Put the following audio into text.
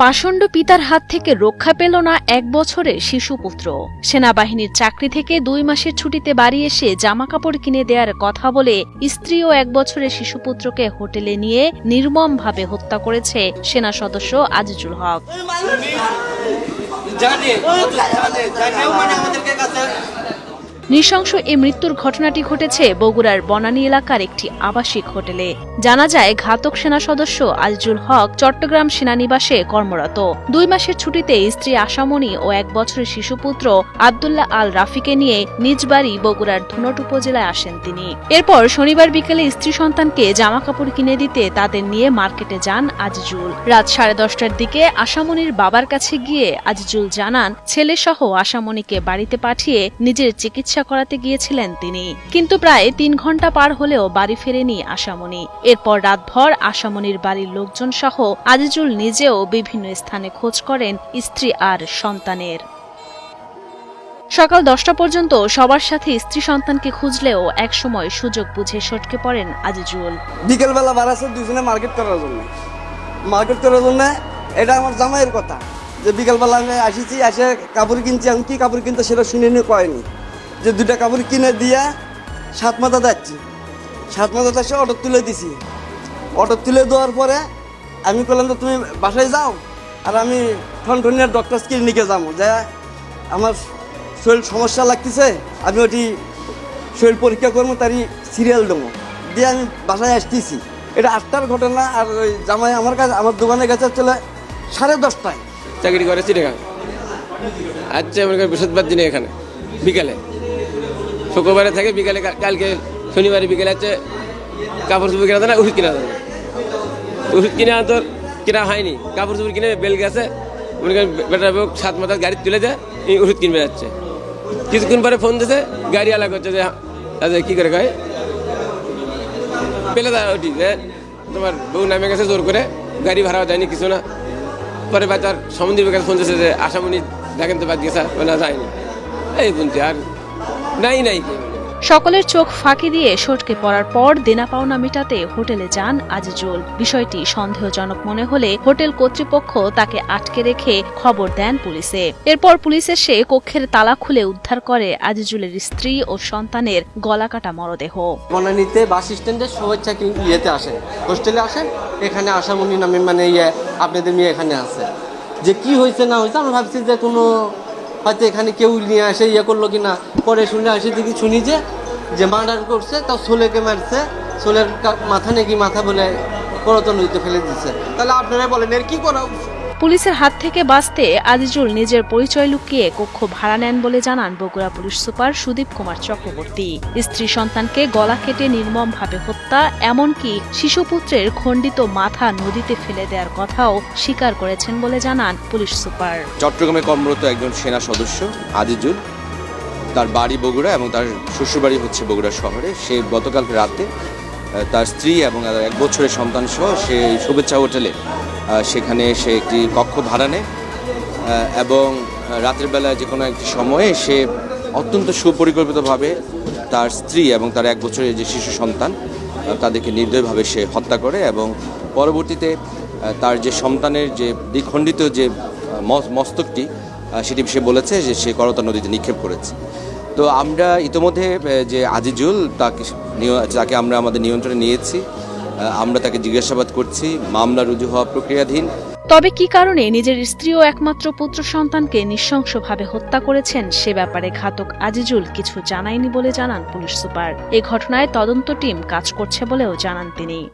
পাষণ্ড পিতার হাত থেকে রক্ষা পেল না এক বছরের শিশুপুত্র সেনাবাহিনীর চাকরি থেকে দুই মাসের ছুটিতে বাড়ি এসে জামাকাপড় কিনে দেওয়ার কথা বলে স্ত্রী ও এক বছরের শিশুপুত্রকে হোটেলে নিয়ে নির্মমভাবে হত্যা করেছে সেনা সদস্য আজিজুল হক জানে জানে মানে আমাদেরকে কাছে নৃশংস এই মৃত্যুর ঘটনাটি ঘটেছে বগুড়ার বনানী এলাকার একটি আবাসিক হোটেলে। জানা যায়, ঘাতক সেনা সদস্য আজিজুল হক চট্টগ্রাম সেনানিবাসে কর্মরত। দুই মাসের ছুটিতে স্ত্রী আশামণি ও এক বছরের শিশুপুত্র আবদুল্লাহ আল রাফিকে নিয়ে নিজ বাড়ি বগুড়ার ধুনট উপজেলায় আসেন তিনি। এরপর শনিবার বিকেলে স্ত্রী সন্তানকে জামা কাপড় কিনে দিতে তাদের নিয়ে মার্কেটে যান আজিজুল। রাত সাড়ে দশটার দিকে আশামণির বাবার কাছে গিয়ে আজিজুল জানান, ছেলেসহ আশামণিকে বাড়িতে পাঠিয়ে নিজের চিকিৎসা করাতে গিয়েছিলেন তিনি। কিন্তু প্রায় তিন ঘণ্টা পার হলেও বাড়ি ফেরেনি আশামণি। এরপর রাতভর আশামণির বাড়ির লোকজন সহ আজিজুল নিজেও বিভিন্ন স্থানে খোঁজ করেন স্ত্রী আর সন্তানের। সকাল দশটা পর্যন্ত সবার সাথে স্ত্রী সন্তানকে খুঁজলেও একসময় সুযোগ বুঝে সটকে পড়েন আজিজুল। বিকেলবেলা বাড়াচ্ছে দুজনে মার্কেট করার জন্য। মার্কেট করার জন্য এটা আমার জামাইয়ের কথা যে বিকেলবেলা আমি আসিছি এসে কাপড় কিনছি আমি কি কাপড় কিনতে সেটা শুনে নিয়ে কয়নি। যে দুটা কাপড় কিনে দিয়ে সাত মাথা যাচ্ছি। সাত মাথা এসে অটো তুলে দিছি। অটো তুলে দেওয়ার পরে আমি বললাম যে, তুমি বাসায় যাও আর আমি ঠনঠনিয়ার ডক্টর ক্লিনিকে যাব। যে আমার শরীর সমস্যা লাগতেছে, আমি ওটি শরীর পরীক্ষা করব, তারই সিরিয়াল দেবো। দিয়ে আমি বাসায় আসতেছি। এটা আটটার ঘটনা আর ওই জামাই আমার কাছে, আমার দোকানে গেছে চলে সাড়ে দশটায়। চাকরি করে চিড়িয়াখান। আচ্ছা করি বৃহস্পতিবার দিনে এখানে, বিকালে। শুক্রবারে থাকে বিকালে কালকে শনিবারে বিকেলে হচ্ছে কাপড় চোপড় কিনা না ওষুধ কিনা দেয় ওষুধ কিনে তো কিনা হয়নি। কাপড় চোপড় কিনে বেল গেছে, মনে করেন বেটা বউ সাত মাথার গাড়ি তুলে এই ওষুধ কিনবে যাচ্ছে। কিছুক্ষণ পরে ফোন দিয়েছে গাড়ি আলা করছে যে আচ্ছা কী করে কয়? পেলে দেয় ওটি, যে তোমার বউ নামে গেছে জোর করে, গাড়ি ভাড়া দেয়নি কিছু না। পরে বাচ্চার সমুদ্রের কাছে ফোন দিয়েছে যে আশামণি দেখেন তো বাদ গেছে না, যায়নি। এই বলছে আর নাই নাই। সকলের চোখ ফাঁকি দিয়ে সটকে পড়ার পর দেনা পাওনা মেটাতে হোটেলে যান আজিজুল। বিষয়টি সন্দেহজনক মনে হলে হোটেল কর্তৃপক্ষ তাকে আটকে রেখে খবর দেন পুলিশে। এরপর পুলিশ এসে কক্ষের তালা খুলে উদ্ধার করে আজিজুলের স্ত্রী ও সন্তানের গলাকাটা মরদেহ। বনানীতে বাস স্ট্যান্ডে শুভেচ্ছা ইয়েতে আসেন হোস্টেলে আসেন এখানে আশামণি নামে মানে ইয়ে আপনাদের মেয়ে এখানে আছে। যে কি হয়েছে না হয়েছে আমরা ভাবছি যে কোনো হয়তো এখানে কেউ নিয়ে আসে ইয়ে করল কি না পরে শুনে আসে দেখি শুনি যে যে মার্ডার করছে, তাও সোলেকে মারছে। সোলের মাথা নাকি মাথা বলে করতন নদীতে ফেলে দিচ্ছে তাহলে আপনারা বলেন, এর কী করা? পুলিশের হাত থেকে বাঁচতে আজিজুল নিজের পরিচয় লুকিয়ে কক্ষ ভাড়া নেন বলে জানান বগুড়া পুলিশ সুপার সুদীপ কুমার চক্রবর্তী। স্ত্রী সন্তানকে গলা কেটে নির্মমভাবে হত্যা, এমনকি শিশুপুত্রের খণ্ডিত মাথা নদীতে ফেলে দেওয়ার কথাও স্বীকার করেছেন বলে জানান পুলিশ সুপার। চট্টগ্রামে কর্মরত একজন সেনা সদস্য, আজিজুল। তার বাড়ি বগুড়া এবং তার শ্বশুরবাড়ি হচ্ছে বগুড়া শহরে। সে গতকাল রাতে তার স্ত্রী এবং এক বছরের সন্তান সহ সে শুভেচ্ছা হোটেলে সেখানে সে একটি কক্ষ ভাড়া নেয় এবং রাতের বেলা যে কোনো একটি সময়ে সে অত্যন্ত সুপরিকল্পিতভাবে তার স্ত্রী এবং তার এক বছরের যে শিশু সন্তান তাদেরকে নির্দয়ভাবে সে হত্যা করে এবং পরবর্তীতে তার যে সন্তানের যে দ্বিখণ্ডিত যে মস্তকটি সেটি সে বলেছে যে সে করতা নদীতে নিক্ষেপ করেছে। তো আমরা ইতোমধ্যে যে আজিজুল তাকে যাকে আমরা আমাদের নিয়ন্ত্রণে নিয়েছি। আমরা তাকে জিজ্ঞাসাবাদ করছি, মামলা রুজু হওয়া প্রক্রিয়াধীন। তবে কি কারণে নিজের স্ত্রী ও একমাত্র পুত্র সন্তানকে নৃশংসভাবে হত্যা করেছেন সে ব্যাপারে ঘাতক আজিজুল কিছু জানায়নি বলে জানান পুলিশ সুপার। এ ঘটনায় তদন্ত টিম কাজ করছে বলেও জানান তিনি।